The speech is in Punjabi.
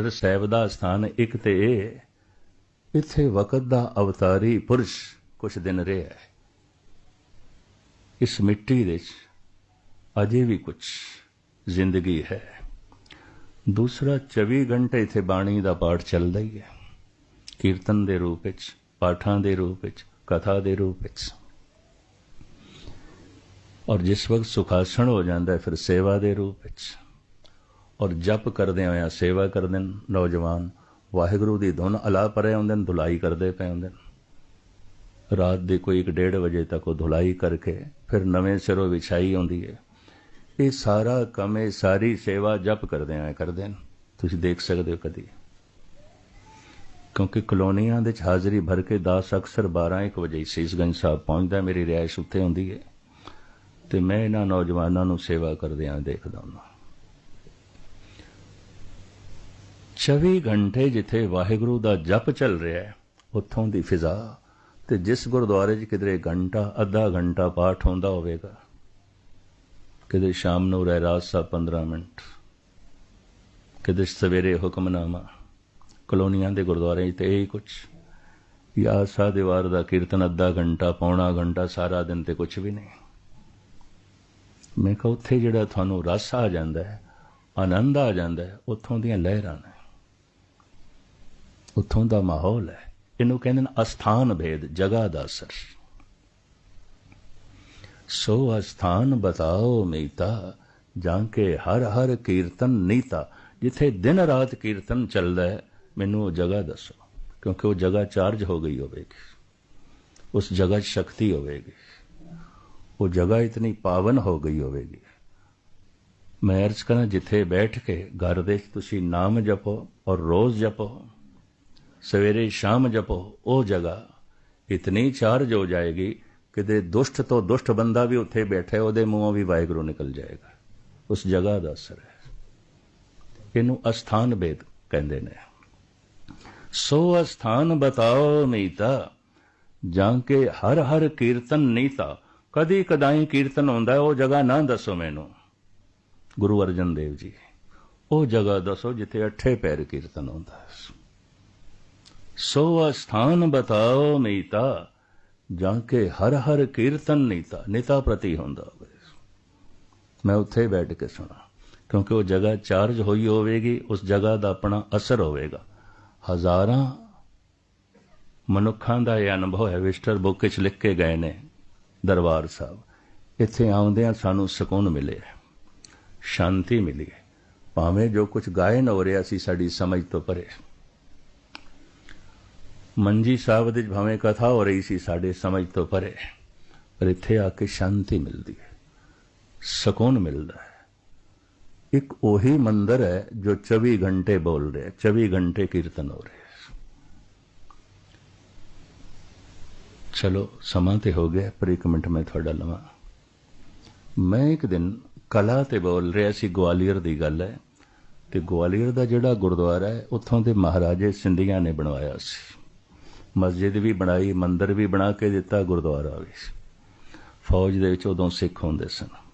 ਬਹਾਦਰ ਸਾਹਿਬ ਦਾ ਸਥਾਨ ਇੱਕ ਤੇ ਇਹ ਇੱਥੇ ਵਕਤ ਦਾ ਅਵਤਾਰੀ ਪੁਰਸ਼ ਕੁਛ ਦਿਨ ਰਿਹਾ ਹੈ। ਇਸ ਮਿੱਟੀ ਦੇ ਵਿੱਚ ਅਜੇ ਵੀ ਕੁਝ ਜ਼ਿੰਦਗੀ ਹੈ। ਦੂਸਰਾ 24 ਘੰਟੇ ਇੱਥੇ ਬਾਣੀ ਦਾ ਪਾਠ ਚੱਲਦਾ ਹੀ ਹੈ। ਕੀਰਤਨ ਦੇ ਰੂਪ ਵਿੱਚ, ਪਾਠਾਂ ਦੇ ਰੂਪ ਵਿੱਚ, ਕਥਾ ਦੇ ਰੂਪ ਵਿੱਚ। ਔਰ ਜਿਸ ਵਕਤ ਸੁਖਾਸਣ ਹੋ ਜਾਂਦਾ ਹੈ, ਫਿਰ ਸੇਵਾ ਦੇ ਰੂਪ ਵਿੱਚ। ਔਰ ਜਪ ਕਰਦੇ ਹੋਇਆ ਸੇਵਾ ਕਰਦੇ ਨੇ ਨੌਜਵਾਨ। ਵਾਹਿਗੁਰੂ ਦੀ ਧੁਨ ਅਲਾ ਪਰੇ ਹੁੰਦੇ ਨੇ ਧੁਲਾਈ ਕਰਦੇ ਪਏ ਹੁੰਦੇ ਨੇ ਰਾਤ ਦੇ ਕੋਈ 1:30 ਵਜੇ ਤੱਕ ਉਹ ਧੁਲਾਈ ਕਰਕੇ ਫਿਰ ਨਵੇਂ ਸਿਰੋਂ ਵਿਛਾਈ ਆਉਂਦੀ ਹੈ। ਇਹ ਸਾਰਾ ਕੰਮ, ਇਹ ਸਾਰੀ ਸੇਵਾ ਜਪ ਕਰਦੇ ਆਏ ਕਰਦੇ ਨੇ ਤੁਸੀਂ ਦੇਖ ਸਕਦੇ ਹੋ ਕਦੀ। ਕਿਉਂਕਿ ਕਲੋਨੀਆਂ ਦੇ ਚ ਹਾਜ਼ਰੀ ਭਰ ਕੇ ਦਾਸ ਅਕਸਰ 12 1 ਵਜੇ ਸੀਸਗੰਜ ਸਾਹਿਬ ਪਹੁੰਚਦਾ ਮੇਰੀ ਰਿਹਾਇਸ਼ ਉੱਥੇ ਹੁੰਦੀ ਹੈ। ਤੇ ਮੈਂ ਇਹਨਾਂ ਨੌਜਵਾਨਾਂ ਨੂੰ ਸੇਵਾ ਕਰਦੇ ਆਂ ਦੇਖਦਾ ਹਾਂ। 24 ਘੰਟੇ ਜਿੱਥੇ ਵਾਹਿਗੁਰੂ ਦਾ ਜਪ ਚੱਲ ਰਿਹਾ ਹੈ, ਉੱਥੋਂ ਦੀ ਫਿਜ਼ਾ। ਤੇ ਜਿਸ ਗੁਰਦੁਆਰੇ 'ਚ ਕਿਧਰੇ ਘੰਟਾ, ਅੱਧਾ ਘੰਟਾ ਪਾਠ ਹੁੰਦਾ ਹੋਵੇਗਾ ਕਿਤੇ ਸ਼ਾਮ ਨੂੰ ਰਹਿਰਾਸ ਸਾਹਿਬ 15 ਮਿੰਟ ਕਿਤੇ ਸਵੇਰੇ ਹੁਕਮਨਾਮਾ, ਕਲੋਨੀਆਂ ਦੇ ਗੁਰਦੁਆਰੇ 'ਚ ਤੇ ਇਹੀ ਕੁਝ ਯਾ ਸਾ ਦੀਵਾਰ ਦਾ ਕੀਰਤਨ ਅੱਧਾ ਘੰਟਾ, ਪੌਣਾ ਘੰਟਾ, ਸਾਰਾ ਦਿਨ ਤੇ ਕੁਝ ਵੀ ਨਹੀਂ। ਮੈਂ ਕਿਹਾ ਉੱਥੇ ਜਿਹੜਾ ਤੁਹਾਨੂੰ ਰਸ ਆ ਜਾਂਦਾ ਹੈ, ਆਨੰਦ ਆ ਜਾਂਦਾ ਹੈ, ਉੱਥੋਂ ਦੀਆਂ ਲਹਿਰਾਂ ਨੇ। ਉੱਥੋਂ ਦਾ ਮਾਹੌਲ ਹੈ। ਇਹਨੂੰ ਕਹਿੰਦੇ ਨੇ ਅਸਥਾਨ ਭੇਦ, ਜਗ੍ਹਾ ਦਾ ਅਸਰ। ਸੋ ਅਸਥਾਨ ਬਤਾਓ ਮੀਤਾ, ਜਾਂ ਕੇ ਹਰ ਹਰ ਕੀਰਤਨ ਨੀਤਾ, ਜਿੱਥੇ ਦਿਨ ਰਾਤ ਕੀਰਤਨ ਚੱਲਦਾ ਹੈ, ਮੈਨੂੰ ਉਹ ਜਗ੍ਹਾ ਦੱਸੋ, ਕਿਉਂਕਿ ਉਹ ਜਗ੍ਹਾ ਚਾਰਜ ਹੋ ਗਈ ਹੋਵੇਗੀ। ਉਸ ਜਗ੍ਹਾ 'ਚ ਸ਼ਕਤੀ ਹੋਵੇਗੀ। ਉਹ ਜਗ੍ਹਾ ਇਤਨੀ ਪਾਵਨ ਹੋ ਗਈ ਹੋਵੇਗੀ। ਮੈਂ ਅਰਜ਼ ਕਰਾਂ ਜਿੱਥੇ ਬੈਠ ਕੇ ਘਰ ਦੇ ਤੁਸੀਂ ਨਾਮ ਜਪੋ ਔਰ ਰੋਜ਼ ਜਪੋ ਸਵੇਰੇ ਸ਼ਾਮ ਜਪੋ, ਉਹ ਜਗ੍ਹਾ ਇਤਨੀ ਚਾਰਜ ਹੋ ਜਾਏਗੀ ਕਿ ਦੇ ਦੁਸ਼ਟ ਤੋਂ ਦੁਸ਼ਟ ਬੰਦਾ ਵੀ ਉੱਥੇ ਬੈਠਾ ਉਹਦੇ ਮੂੰਹੋਂ ਵੀ ਵਾਹਿਗੁਰੂ ਨਿਕਲ ਜਾਏਗਾ। ਉਸ ਜਗ੍ਹਾ ਦਾ ਅਸਰ ਹੈ। ਇਹਨੂੰ ਅਸਥਾਨ ਬੇਦ ਕਹਿੰਦੇ ਨੇ। ਸੋ ਅਸਥਾਨ ਬਤਾਓ ਨੀਤਾ, ਜਾਂ ਕੇ ਹਰ ਹਰ ਕੀਰਤਨ ਨੀਤਾ। ਕਦੀ ਕਦਾਈ ਕੀਰਤਨ ਹੁੰਦਾ ਉਹ ਜਗ੍ਹਾ ਨਾ ਦੱਸੋ ਮੈਨੂੰ। ਗੁਰੂ ਅਰਜਨ ਦੇਵ ਜੀ, ਉਹ ਜਗ੍ਹਾ ਦੱਸੋ ਜਿੱਥੇ ਅੱਠੇ ਪੈਰ ਕੀਰਤਨ ਹੁੰਦਾ ਹੈ। ਸੋ ਅਸਥਾਨ ਬਤਾਓ ਨੀਤਾ, ਜਾਂ ਕੇ ਹਰ ਹਰ ਕੀਰਤਨ ਨੀਤਾ ਨੀਤਾ ਪ੍ਰਤੀ ਹੁੰਦਾ ਹੋਵੇ। ਮੈਂ ਉੱਥੇ ਬੈਠ ਕੇ ਸੁਣਾ, ਕਿਉਂਕਿ ਉਹ ਜਗ੍ਹਾ ਚਾਰਜ ਹੋਈ ਹੋਵੇਗੀ, ਉਸ ਜਗ੍ਹਾ ਦਾ ਆਪਣਾ ਅਸਰ ਹੋਵੇਗਾ। ਹਜ਼ਾਰਾਂ ਮਨੁੱਖਾਂ ਦਾ ਇਹ ਅਨੁਭਵ ਹੈ, ਵਿਸਟਰ ਬੁੱਕ ਵਿੱਚ ਲਿਖ ਕੇ ਗਏ ਨੇ ਦਰਬਾਰ ਸਾਹਿਬ। ਇੱਥੇ ਆਉਂਦਿਆਂ ਸਾਨੂੰ ਸਕੂਨ ਮਿਲੇ ਸ਼ਾਂਤੀ ਮਿਲੀ ਭਾਵੇਂ ਜੋ ਕੁਝ ਗਾਇਨ ਹੋ ਰਿਹਾ ਸੀ, ਸਾਡੀ ਸਮਝ ਤੋਂ ਪਰੇ ਮੰਜੀ ਸਾਹਿਬ ਦੇ ਭਾਵੇਂ ਕਥਾ ਹੋ ਰਹੀ ਸੀ, ਸਾਡੇ ਸਮਝ ਤੋਂ ਪਰੇ। ਪਰ ਇੱਥੇ ਆ ਕੇ ਸ਼ਾਂਤੀ ਮਿਲਦੀ ਹੈ, ਸਕੂਨ ਮਿਲਦਾ ਹੈ। ਇੱਕ ਉਹੀ ਮੰਦਰ ਹੈ ਜੋ 24 ਘੰਟੇ ਬੋਲ ਰਿਹਾ 24 ਘੰਟੇ ਕੀਰਤਨ ਹੋ ਰਿਹਾ ਚਲੋ, ਸਮਾਂ ਤੇ ਹੋ ਗਿਆ, ਪਰ ਇੱਕ ਮਿੰਟ ਮੈਂ ਤੁਹਾਡਾ ਲਵਾਂ। ਮੈਂ ਇੱਕ ਦਿਨ ਕਲਾ ਤੇ ਬੋਲ ਰਿਹਾ ਸੀ, ਗਵਾਲੀਅਰ ਦੀ ਗੱਲ ਹੈ। ਤੇ ਗਵਾਲੀਅਰ ਦਾ ਜਿਹੜਾ ਗੁਰਦੁਆਰਾ ਹੈ, ਉੱਥੋਂ ਦੇ ਮਹਾਰਾਜੇ ਸਿੰਧੀਆਂ ਨੇ ਬਣਵਾਇਆ ਸੀ। ਮਸਜਿਦ ਵੀ ਬਣਾਈ, ਮੰਦਰ ਵੀ ਬਣਾ ਕੇ ਦਿੱਤਾ ਗੁਰਦੁਆਰਾ ਵੀ। ਫੌਜ ਦੇ ਵਿੱਚ ਉਦੋਂ ਸਿੱਖ ਹੁੰਦੇ ਸਨ।